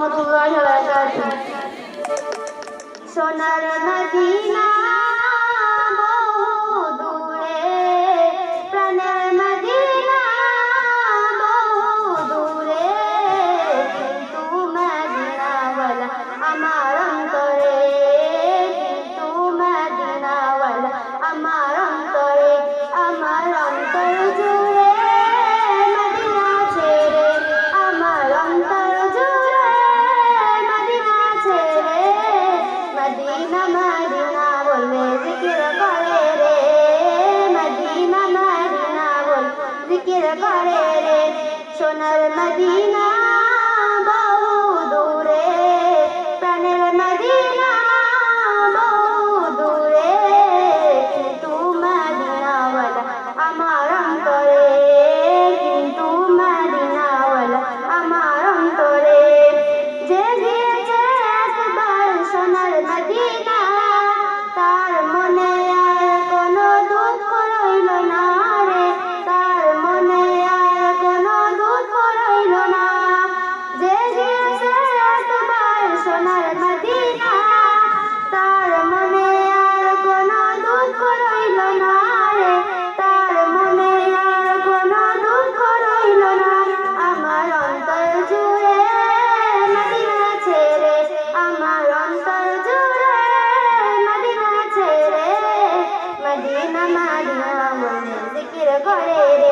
রহমতুল্লাহ সোনার মদিনা জিকির করে রে মদিনা মদিনা বল জিকির করে রে সোনার মদিনা করে